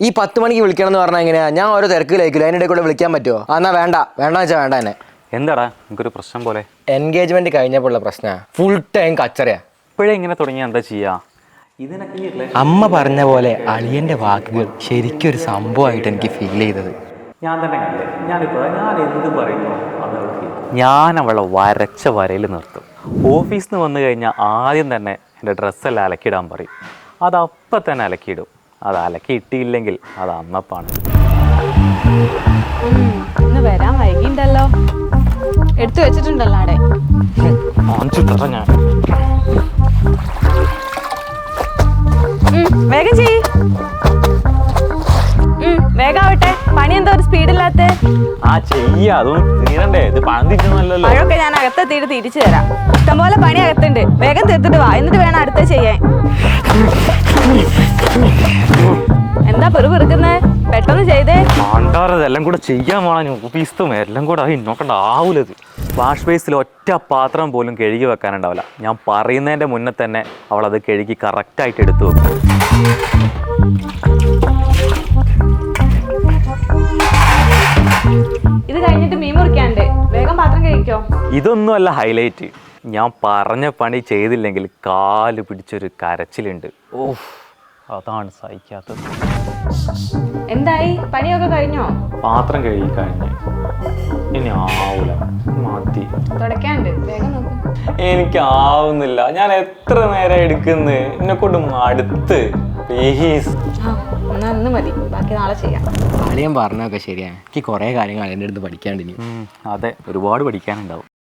ഈ പത്ത് മണിക്ക് വിളിക്കണം എന്ന് പറഞ്ഞാൽ എങ്ങനെയാ? ഞാൻ ഓരോ തിരക്കിലായിരിക്കില്ല അതിനിടെ കൂടെ വിളിക്കാൻ പറ്റുമോ എന്നാ വേണ്ട. വേണ്ട വെച്ചാൽ വേണ്ട തന്നെ എന്താടാ? എനിക്കൊരു പ്രശ്നം പോലെ. എൻഗേജ്മെന്റ് കഴിഞ്ഞപ്പോഴുള്ള പ്രശ്ന. ഫുൾ ടൈം കച്ചറയാ. ഇപ്പോഴേ ഇങ്ങനെ തുടങ്ങിയാൽ എന്താ ചെയ്യാ? ഇതിനൊക്കെ അമ്മ പറഞ്ഞ പോലെ അളിയന്റെ വാക്കുകൾ ശരിക്കും ഒരു സംഭവമായിട്ട് എനിക്ക് ഫീൽ ചെയ്തത്. ഞാൻ തന്നെ ഞാൻ എന്ത് പറയുന്നു. ഞാൻ അവളെ വരച്ച വരയിൽ നിർത്തും. ഓഫീസിൽ നിന്ന് വന്നു കഴിഞ്ഞാൽ ആദ്യം തന്നെ എന്റെ ഡ്രസ്സെല്ലാം അലക്കിയിടാൻ പറയും. അത് അപ്പം തന്നെ അലക്കിയിടും. അത് അലക്കി ഇട്ടിയില്ലെങ്കിൽ അത് അന്നപ്പാണ്. ഇന്ന് വരാൻ വൈകിണ്ടല്ലോ. എടുത്തു വെച്ചിട്ടുണ്ടല്ലോ അവിടെ തരാം ഞാൻ. വേഗം ചെയ്യ്. വേഗം ആവട്ടെ. പണി എന്താ ഒരു സ്പീഡില്ലാത്ത ആ ചെയ്യ. അതൊന്നും തീരണ്ടേ. ഇത് പണം തിരിച്ചൊന്നുമല്ലല്ലോ മഴയൊക്കെ ഞാൻ അകത്തെത്തിയിട്ട് തിരിച്ചു തരാം. ഇഷ്ടംപോലെ പണി അകത്തുണ്ട്. വേഗം തീർത്തിട്ട് വാ. എന്നിട്ട് വേണം അടുത്ത ചെയ്യാൻ. എന്താ പെറു പെറുക്കുന്നേ? പെട്ടെന്ന് ചെയ്തേ. ആണ്ടാറതെല്ലാം കൂടെ ചെയ്യാൻ വേണം. ഓഫീസും എല്ലാം കൂടെ അത് നോക്കണ്ട ആവൂലത് വാഷ് ബേസിൽ ഒറ്റ പാത്രം പോലും കഴുകി വെക്കാനുണ്ടാവില്ല. ഞാൻ പറയുന്നതിന്റെ മുന്നേ തന്നെ അവൾ അത് കഴുകി കറക്റ്റായിട്ട് എടുത്തു വെക്കും. ഇത് കഴിഞ്ഞിട്ട് മീൻ മുറിക്കാണ്ട് വേഗം പാത്രം കഴിക്കോ ഇതൊന്നുമല്ല ഹൈലൈറ്റ് ഞാൻ പറഞ്ഞ പണി ചെയ്തില്ലെങ്കിൽ കാൽ പിടിച്ചൊരു കരച്ചിലുണ്ട്. ഓഹ് അതാണ് സഹിക്കാത്തത്. എന്തായി? പണിയൊക്കെ കഴിഞ്ഞോ? പാത്രം കഴുകി കഴിഞ്ഞ്. ഇനി ആവൂല. മതി. തുടക്കാണ്ട് വേഗം നോക്കും. എനിക്ക് ആവുന്നില്ല. ഞാൻ എത്ര നേരം എടുക്കുന്നു? എന്നെ കൊണ്ട് മടുത്ത്. പ്ലീസ് ആ എന്നാ ഇന്ന് മതി. ബാക്കി നാളെ ചെയ്യാം. അളിയൻ പറഞ്ഞൊക്കെ ശരിയാണ്. എനിക്ക് കുറേ കാര്യങ്ങൾ അളിയന്റെ അടുത്ത് പഠിക്കാണ്ടിനി അതെ. ഒരുപാട് പഠിക്കാനുണ്ടാവും.